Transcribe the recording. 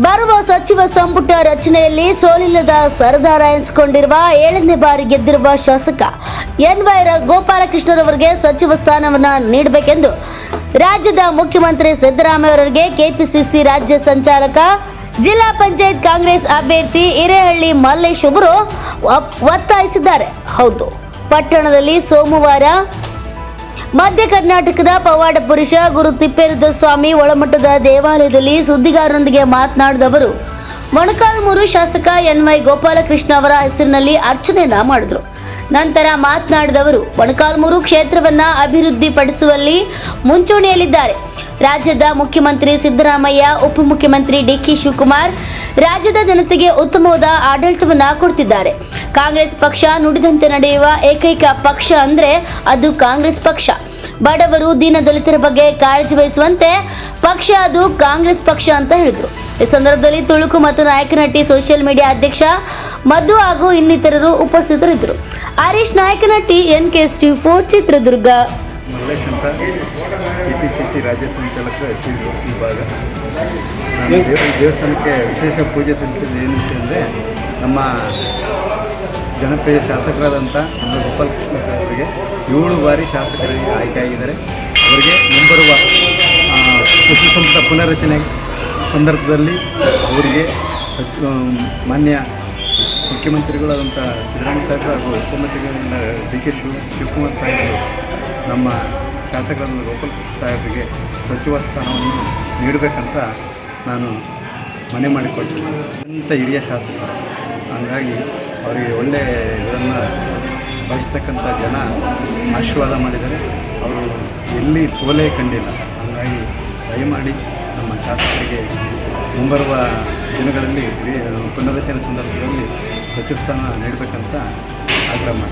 ಬರುವ ಸಚಿವ ಸಂಪುಟ ರಚನೆಯಲ್ಲಿ ಸೋಲಿಲ್ಲದ ಸರದಾರ ಎನಿಸಿಕೊಂಡಿರುವ ಏಳನೇ ಬಾರಿ ಗೆದ್ದಿರುವ ಶಾಸಕ ಎನ್ ವೈ ಗೋಪಾಲಕೃಷ್ಣರವರಿಗೆ ಸಚಿವ ಸ್ಥಾನವನ್ನ ನೀಡಬೇಕೆಂದು ರಾಜ್ಯದ ಮುಖ್ಯಮಂತ್ರಿ ಸಿದ್ದರಾಮಯ್ಯವರಿಗೆ ಕೆಪಿಸಿಸಿ ರಾಜ್ಯ ಸಂಚಾಲಕ, ಜಿಲ್ಲಾ ಪಂಚಾಯತ್ ಕಾಂಗ್ರೆಸ್ ಅಭ್ಯರ್ಥಿ ಹಿರೇಹಳ್ಳಿ ಮಲ್ಲೇಶ್ ಅವರು ಒತ್ತಾಯಿಸಿದ್ದಾರೆ. ಹೌದು, ಪಟ್ಟಣದಲ್ಲಿ ಸೋಮವಾರ ಮಧ್ಯ ಕರ್ನಾಟಕದ ಪವಾಡ ಪುರುಷ ಗುರು ತಿಪ್ಪೇರುದ್ರ ಸ್ವಾಮಿ ಒಳಮಠದ ದೇವಾಲಯದಲ್ಲಿ ಸುದ್ದಿಗಾರರೊಂದಿಗೆ ಮಾತನಾಡಿದ ಅವರು, ಮೊಣಕಾಲ್ಮೂರು ಶಾಸಕ ಎನ್ ವೈ ಗೋಪಾಲಕೃಷ್ಣ ಅವರ ಹೆಸರಿನಲ್ಲಿ ಅರ್ಚನೆಯನ್ನ ಮಾಡಿದ್ರು. ನಂತರ ಮಾತನಾಡಿದವರು ಮೊಣಕಾಲ್ಮೂರು ಕ್ಷೇತ್ರವನ್ನ ಅಭಿವೃದ್ಧಿಪಡಿಸುವಲ್ಲಿ ಮುಂಚೂಣಿಯಲ್ಲಿದ್ದಾರೆ. ರಾಜ್ಯದ ಮುಖ್ಯಮಂತ್ರಿ ಸಿದ್ದರಾಮಯ್ಯ, ಉಪಮುಖ್ಯಮಂತ್ರಿ ಡಿಕೆ ಶಿವಕುಮಾರ್ ರಾಜ್ಯದ ಜನತೆಗೆ ಉತ್ತಮವಾದ ಆಡಳಿತವನ್ನ ಕೊಡ್ತಿದ್ದಾರೆ. ಕಾಂಗ್ರೆಸ್ ಪಕ್ಷ ನುಡಿದಂತೆ ನಡೆಯುವ ಏಕೈಕ ಪಕ್ಷ ಅಂದ್ರೆ ಅದು ಕಾಂಗ್ರೆಸ್ ಪಕ್ಷ. ಬಡವರು ದೀನ ದಲಿತರ ಬಗ್ಗೆ ಕಾಳಜಿ ವಹಿಸುವಂತೆ ಪಕ್ಷ ಅದು ಕಾಂಗ್ರೆಸ್ ಪಕ್ಷ ಅಂತ ಹೇಳಿದ್ರು. ಈ ಸಂದರ್ಭದಲ್ಲಿ ತುಳುಕು ಮತ್ತು ನಾಯಕನಹಟ್ಟಿ ಸೋಷಿಯಲ್ ಮೀಡಿಯಾ ಅಧ್ಯಕ್ಷ ಮಧು ಹಾಗೂ ಇನ್ನಿತರರು ಉಪಸ್ಥಿತರಿದ್ದರು. Harish Nayakanahatti N K S T four Chitradurga ರಾಜ್ಯ ಸಂಚಾಲಕ ವಿಭಾಗ ದೇವಸ್ಥಾನಕ್ಕೆ ವಿಶೇಷ ಪೂಜೆ ಸಲ್ಲಿಸಿದ ಏನು ವಿಷಯ ಅಂದರೆ ನಮ್ಮ ಜನಪ್ರಿಯ ಶಾಸಕರಾದಂಥ ನಮ್ಮ ಗೋಪಾಲಕೃಷ್ಣ ಸಾಹೇಬರಿಗೆ ಏಳು ಬಾರಿ ಶಾಸಕರಿಗೆ ಆಯ್ಕೆಯಾಗಿದ್ದಾರೆ. ಅವರಿಗೆ ಮುಂಬರುವ ಕೃಷಿ ಸಂಪುಟ ಪುನರ್ರಚನೆ ಸಂದರ್ಭದಲ್ಲಿ ಅವರಿಗೆ ಮಾನ್ಯ ಮುಖ್ಯಮಂತ್ರಿಗಳಾದಂಥ ಸಿದ್ದರಾಮಯ್ಯ ಸಾಹೇಬ್ ಹಾಗೂ ಉಪಮುಖ್ಯಮಂತ್ರಿಗಳಾದ ಡಿ ಕೆ ಶಿವ, ಶಿವಕುಮಾರ್ ಸಾಹೇಬರು ನಮ್ಮ ಶಾಸಕರಾದ ಗೋಪಾಲ್ ಸಾಹೇಬರಿಗೆ ಸಚಿವ ಸ್ಥಾನವನ್ನು ನೀಡಬೇಕಂತ ನಾನು ಮನೆ ಮಾಡಿಕೊಳ್ತೀನಿ. ಅಂತ ಹಿರಿಯ ಶಾಸಕರು. ಹಾಗಾಗಿ ಅವರಿಗೆ ಒಳ್ಳೆಯ ಇದನ್ನು ಬಯಸ್ತಕ್ಕಂಥ ಜನ ಆಶೀರ್ವಾದ ಮಾಡಿದ್ದಾರೆ. ಅವರು ಎಲ್ಲಿ ಸೋಲೇ ಕಂಡಿಲ್ಲ. ಹಾಗಾಗಿ ದಯಮಾಡಿ ನಮ್ಮ ಶಾಸಕರಿಗೆ ಮುಂಬರುವ ದಿನಗಳಲ್ಲಿ ಪುನರ್ರಚನೆ ಸಂದರ್ಭದಲ್ಲಿ ಸಚಿವ ಸ್ಥಾನ ನೀಡಬೇಕಂತ ಆಗ್ರಹ ಮಾಡ್ತೀನಿ.